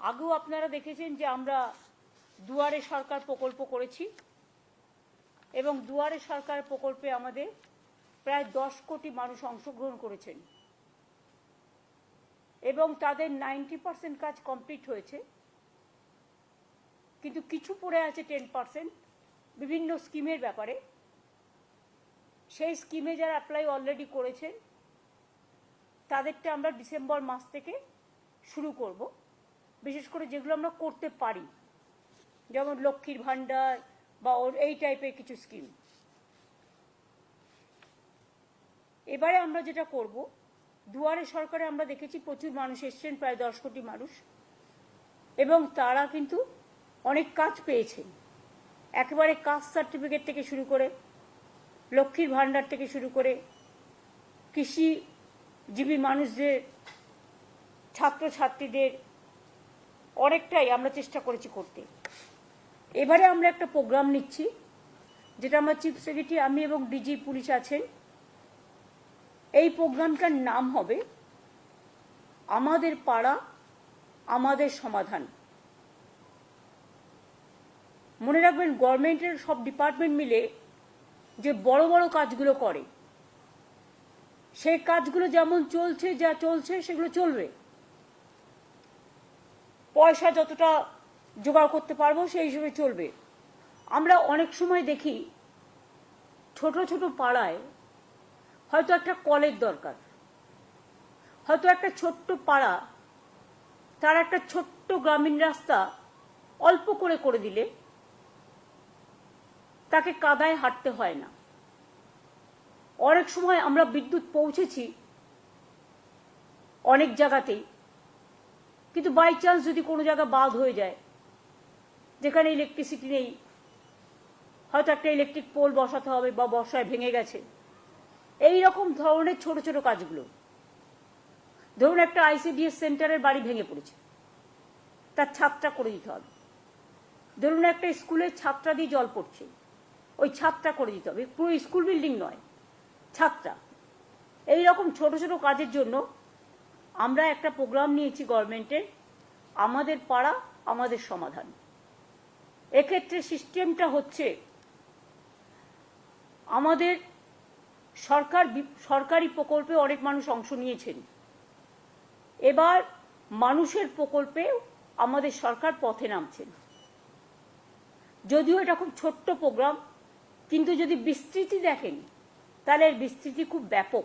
আগেও আপনারা দেখেছেন যে আমরা দুয়ারে সরকার প্রকল্প করেছি এবং দুয়ারে সরকার প্রকল্পে আমাদের প্রায় দশ কোটি মানুষ অংশগ্রহণ করেছেন এবং তাদের নাইনটি পার্সেন্ট কাজ কমপ্লিট হয়েছে। কিন্তু কিছু পড়ে আছে টেন পার্সেন্ট বিভিন্ন স্কিমের ব্যাপারে। সেই স্কিমে যারা অ্যাপ্লাই অলরেডি করেছেন, তাদেরটা আমরা ডিসেম্বর মাস থেকে শুরু করব। বিশেষ করে যেগুলো আমরা করতে পারি। যেমন লক্ষ্মীর ভাণ্ডার বা ওর এই টাইপের কিছু স্কিম এবারে আমরা যেটা করব, দুয়ারে সরকারে আমরা দেখেছি প্রচুর মানুষ এসছেন, প্রায় দশ কোটি মানুষ। এবং তারা কিন্তু অনেক কাজ পেয়েছেন একেবারে কাস্ট সার্টিফিকেট থেকে শুরু করে, লক্ষ্মীর ভাণ্ডার থেকে শুরু করে, কৃষিজীবী মানুষদের, ছাত্রছাত্রীদের অনেকটাই আমরা চেষ্টা করেছি করতে। এবারে আমরা একটা প্রোগ্রাম নিচ্ছি, যেটা আমার চিফ সেক্রেটারি আমি এবং ডিজি পুলিশ আছেন। এই প্রোগ্রামটার নাম হবে, আমাদের পাড়া, আমাদের সমাধান। মনে রাখবেন গভর্নমেন্টের সব ডিপার্টমেন্ট মিলে যে বড় বড় কাজগুলো করে, সেই কাজগুলো যেমন চলছে, যা চলছে, সেগুলো চলবে। পয়সা যতটা জোগাড় করতে পারব, সেই হিসেবে চলবে। আমরা অনেক সময় দেখি, ছোট ছোট পাড়ায় হয়তো একটা কলের দরকার। হয়তো একটা ছোট্ট পাড়া, তার একটা ছোট্ট গ্রামীণ রাস্তা অল্প করে করে দিলে তাকে কাদায় হাঁটতে হয় না। অনেক সময় আমরা বিদ্যুৎ পৌঁছেছি অনেক জায়গাতেই কিন্তু বাই চান্স যদি কোনো জায়গা বাদ হয়ে যায়, যেখানে ইলেকট্রিসিটি নেই, হয়তো একটা ইলেকট্রিক পোল বসাতে হবে বা বর্ষায় ভেঙে গেছে। এই রকম ধরনের ছোট ছোট কাজগুলো, ধরুন একটা আইসিডিএস সেন্টারের বাড়ি ভেঙে পড়েছে, তার ছাদটা করে দিতে হবে। ধরুন একটা স্কুলের ছাদটা দিয়ে জল পড়ছে, ওই ছাদটা করে দিতে হবে। পুরো স্কুল বিল্ডিং নয়, ছাদটা। এই রকম ছোট ছোট কাজের জন্য আমরা একটা প্রোগ্রাম নিয়েছি গভর্নমেন্টের আমাদের পাড়া, আমাদের সমাধান। এক্ষেত্রে সিস্টেমটা হচ্ছে, আমাদের সরকার সরকারি প্রকল্পে অনেক মানুষ অংশ নিয়েছেন। এবার মানুষের প্রকল্পে আমাদের সরকার পথে নামছেন। যদিও এটা খুব ছোট্ট প্রোগ্রাম কিন্তু যদি বিস্তৃতি দেখেন, তাহলে এর বিস্তৃতি খুব ব্যাপক।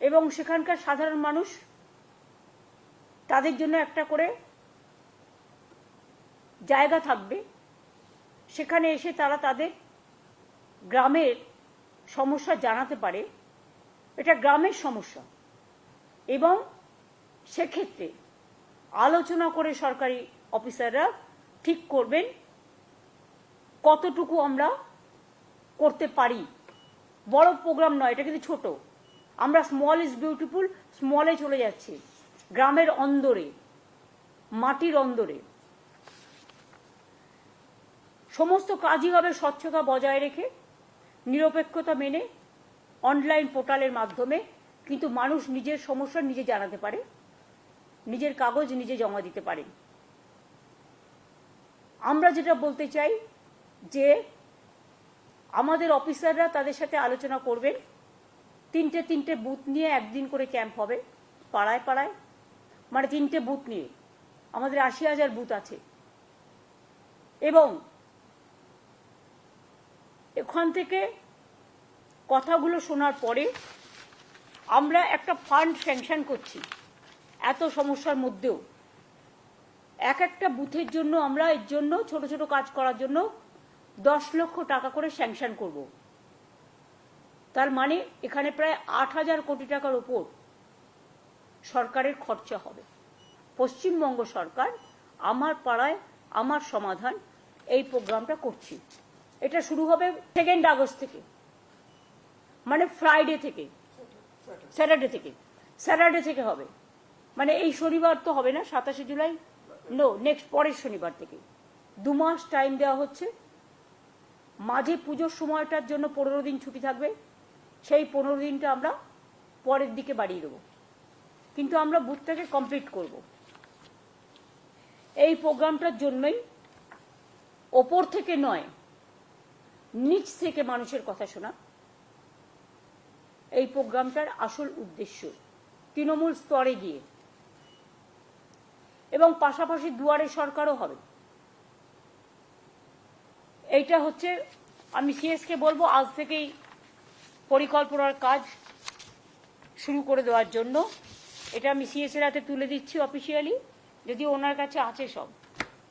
এবং সেখানকার সাধারণ মানুষ তাদের জন্য একটা করে জায়গা থাকবে। সেখানে এসে তারা তাদের গ্রামের সমস্যা জানাতে পারে। এটা গ্রামের সমস্যা। এবং সেক্ষেত্রে আলোচনা করে সরকারি অফিসাররা ঠিক করবেন কতটুকু আমরা করতে পারি। বড় প্রোগ্রাম নয়, এটা কিন্তু ছোট। আমরা স্মল ইজ বিউটিফুল স্মলে চলে যাচ্ছি। গ্রামের অন্দরে, মাটির অন্দরে। সমস্ত কাজই হবে স্বচ্ছতা বজায় রেখে, নিরপেক্ষতা মেনে অনলাইন পোর্টালের মাধ্যমে। কিন্তু মানুষ নিজের সমস্যা নিজে জানাতে পারে, নিজের কাগজ নিজে জমা দিতে পারে। আমরা যেটা বলতে চাই যে, আমাদের অফিসাররা তাদের সাথে আলোচনা করবেন। তিনটে তিনটে বুথ নিয়ে একদিন করে ক্যাম্প হবে, পাড়ায় পাড়ায় মানে তিনটে বুথ নিয়ে। আমাদের আশি হাজার বুথ আছে। এবং এখান থেকে কথাগুলো শোনার পরে আমরা একটা ফান্ড স্যাংশন করছি, এত সমস্যার মধ্যেও। এক একটা বুথের জন্য আমরা এর জন্য ছোট ছোট কাজ করার জন্য দশ লক্ষ টাকা করে স্যাংশন করব। তার মানে এখানে প্রায় আট হাজার কোটি টাকার ওপর সরকারের খরচা হবে। পশ্চিমবঙ্গ সরকার আমার পাড়ায়, আমার সমাধান এই প্রোগ্রামটা করছি। এটা শুরু হবে সেকেন্ড আগস্ট থেকে। মানে ফ্রাইডে থেকে। স্যাটারডে থেকে। স্যাটারডে থেকে হবে। মানে এই শনিবার তো হবে না, সাতাশে জুলাই? নো নেক্সট পরের শনিবার থেকে। দু মাস টাইম দেওয়া হচ্ছে। মাঝে পুজোর সময়টার জন্য পনেরো দিন ছুটি থাকবে। সেই পনেরো দিনটা আমরা পরের দিকে বাড়িয়ে দেবো। কিন্তু আমরা বুথটাকে কমপ্লিট করব। এই প্রোগ্রামটার জন্যই ওপর থেকে নয়, নিচ থেকে মানুষের কথা শোনা। এই প্রোগ্রামটার আসল উদ্দেশ্য তৃণমূল স্তরে গিয়ে। এবং পাশাপাশি দুয়ারে সরকারও হবে। এইটা হচ্ছে, আমি সিএসকে বলব, আজ থেকেই পরিকল্পনার কাজ শুরু করে দেওয়ার জন্য। এটা আমি সিএসের হাতে তুলে দিচ্ছি অফিসিয়ালি যদি ওনার কাছে আছে সব।